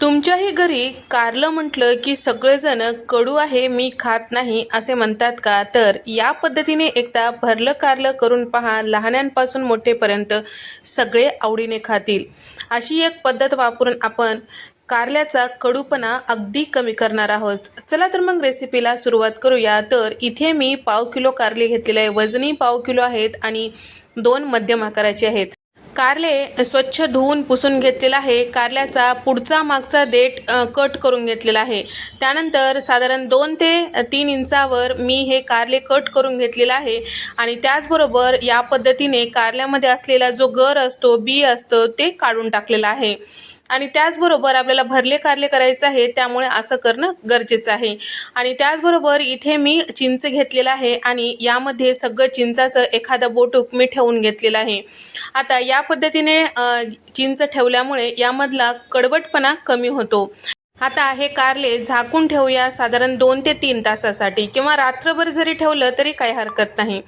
तुमच्याही घरी कारलं म्हटलं की सगळेजण कडू आहे मी खात नाही असे म्हणतात का? तर या पद्धतीने एकदा भरलं कारलं करून पहा लहान्यांपासून मोठेपर्यंत सगळे आवडीने खातील. अशी एक पद्धत वापरून आपण कारल्याचा कडूपणा अगदी कमी करणार आहोत. चला तर मग रेसिपीला सुरुवात करूया. तर इथे मी पाव किलो कारले घेतलेले आहे. वजनी पाव किलो आहेत आणि दोन मध्यम आकाराचे आहेत. कारले स्वच्छ धुवून पुसून घेतलेला आहे. कारल्याचा पुढचा मागचा देठ कट करून घेतलेला आहे. त्यानंतर साधारण दोन ते तीन इंचावर मी हे कारले कट करून घेतलेलं आहे. आणि त्याचबरोबर या पद्धतीने कारल्यामध्ये असलेला जो गर असतो बी असतं ते काढून टाकलेलं आहे. आणि त्याचबरोबर आपल्याला भरले कारले करायचं आहे त्यामुळे असं करणं गरजेचं आहे. आणि त्याचबरोबर इथे मी चिंच घेतलेलं आहे आणि यामध्ये सगळं चिंचाचं एखादं बोटूक मी ठेवून घेतलेलं आहे. आता या पद्धतीने चिंच ठेवल्यामुळे यामधला कडवटपणा कमी होतो. आता हे कारले झाकून ठेवूया साधारण दोन ते तीन तासासाठी किंवा रात्रभर जरी ठेवलं तरी काही हरकत नाही.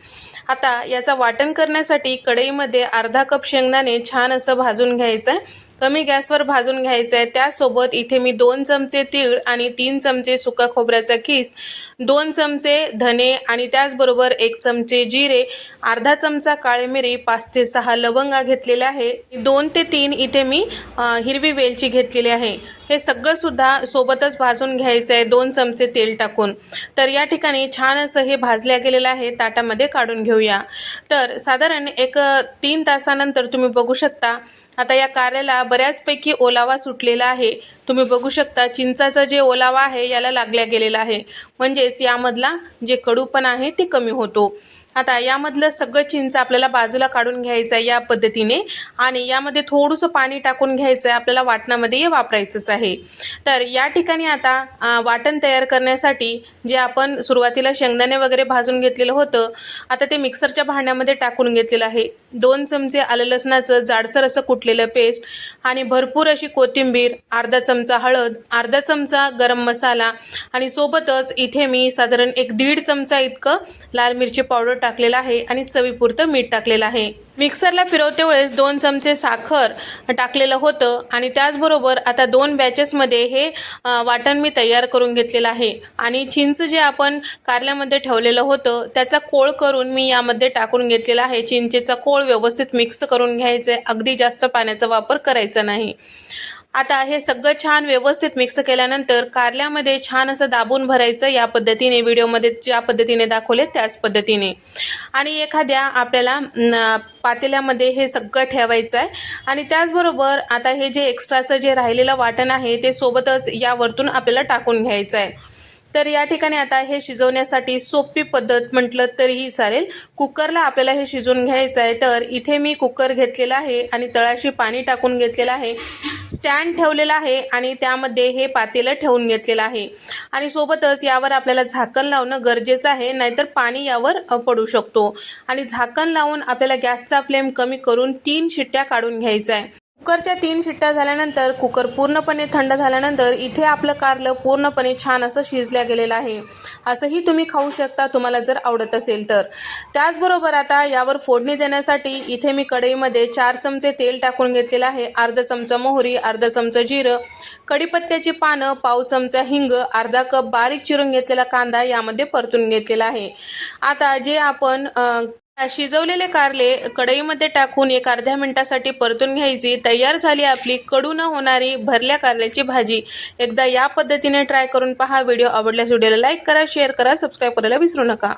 आता याचा वाटण करण्यासाठी कढईमध्ये अर्धा कप शेंगदाणे छान असं भाजून घ्यायचं आहे. कमी गॅसवर भाजून घ्यायचं आहे त्यासोबत इथे मी दोन चमचे तीळ आणि तीन चमचे सुका खोबऱ्याचा खीस दोन चमचे धने आणि त्याचबरोबर एक चमचे जिरे अर्धा चमचा काळी मिरी पाच ते सहा लवंगा घेतलेल्या आहे. दोन ते तीन इथे मी हिरवी वेलची घेतलेली आहे. हे सगळं सुद्धा सोबतच भाजून घ्यायचं आहे दोन चमचे तेल टाकून. तर या ठिकाणी छान असं हे भाजल्या गेलेलं आहे ताटामध्ये काढून घेऊया. तर साधारण एक तीन तासानंतर तुम्ही बघू शकता आता या कार्याला बऱ्याचपैकी ओलावा सुटलेला आहे. तुम्ही बघू शकता चिंचाचा जे ओलावा आहे याला लागल्या गेलेला आहे. म्हणजेच यामधला जे कडूपणा आहे ते कमी होतो. आता यामधलं सगळं चिंच आपल्याला बाजूला काढून घ्यायचं आहे या पद्धतीने आणि यामध्ये थोडंसं पाणी टाकून घ्यायचं आहे आपल्याला वाटणामध्ये हे वापरायचंच आहे. तर या ठिकाणी आता वाटण तयार करण्यासाठी जे आपण सुरुवातीला शेंगदाणे वगैरे भाजून घेतलेलं होतं आता ते मिक्सरच्या भांड्यामध्ये टाकून घेतलेलं आहे. दोन चमचे आलं लसणाचं जाडसर असं कुटलेलं पेस्ट आणि भरपूर अशी कोथिंबीर अर्धा चमचा चमचा हळद अर्धा चमचा गरम मसाला आणि सोबतच इथे मी साधारण एक दीड चमचा इतकं लाल मिरची पावडर टाकलेलं आहे आणि चवीपुरतं मीठ टाकलेलं आहे. मिक्सरला फिरवते वेळेस दोन चमचे साखर टाकलेलं होतं आणि त्याचबरोबर आता दोन बॅचेसमध्ये हे वाटण मी तयार करून घेतलेलं आहे. आणि चिंच जे आपण कारल्यामध्ये ठेवलेलं होतं त्याचा कोळ करून मी यामध्ये टाकून घेतलेला आहे. चिंचेचा कोळ व्यवस्थित मिक्स करून घ्यायचं आहे अगदी जास्त पाण्याचा वापर करायचा नाही. आता हे सगळं छान व्यवस्थित मिक्स केल्यानंतर कारल्यामध्ये छान असं दाबून भरायचं या पद्धतीने व्हिडिओमध्ये ज्या पद्धतीने दाखवले त्याच पद्धतीने. आणि एखाद्या आपल्याला पातेल्यामध्ये हे सगळं ठेवायचं आहे. आणि त्याचबरोबर आता हे जे एक्स्ट्राचं जे राहिलेलं वाटण आहे ते सोबतच यावरतून आपल्याला टाकून घ्यायचं आहे. तर या ठिकाणी आता हे शिजवण्यासाठी सोपी पद्धत म्हटलं तरीही चालेल. कुकरला आपल्याला हे शिजवून घ्यायचं आहे. तर इथे मी कुकर घेतलेला आहे आणि तळाशी पाणी टाकून घेतलेलं आहे. स्टँड ठेवलेला आहे आणि त्यामध्ये हे पातेलं ठेवून घेतलेलं आहे. आणि सोबतच यावर आपल्याला झाकण लावणं गरजेचं आहे. नाहीतर पाणी यावर पडू शकतो. आणि झाकण लावून आपल्याला गॅसचा फ्लेम कमी करून तीन शिट्ट्या काढून घ्यायचा आहे. कुकरच्या तीन शिट्ट्या झाल्यानंतर कुकर पूर्णपणे थंड झाल्यानंतर इथे आपलं कारलं पूर्णपणे छान असं शिजल्या गेलेलं आहे. असंही तुम्ही खाऊ शकता तुम्हाला जर आवडत असेल तर. त्याचबरोबर आता यावर फोडणी देण्यासाठी इथे मी कढईमध्ये चार चमचे तेल टाकून घेतलेलं आहे. अर्धा चमचा मोहरी अर्धा चमचा जिरं कढीपत्त्याची पानं पाव चमचा हिंग अर्धा कप बारीक चिरून घेतलेला कांदा यामध्ये परतून घेतलेला आहे. आता जे आपण शिजवलेले कारले कढईमध्ये टाकून एक अर्ध्या मिनिटासाठी परतून घ्यायची. तयार झाली आपली कडू न होणारी भरल्या कारल्याची भाजी. एकदा या पद्धतीने ट्राय करून पहा. व्हिडिओ आवडल्यास व्हिडिओला लाईक करा शेअर करा सबस्क्राईब करायला विसरू नका.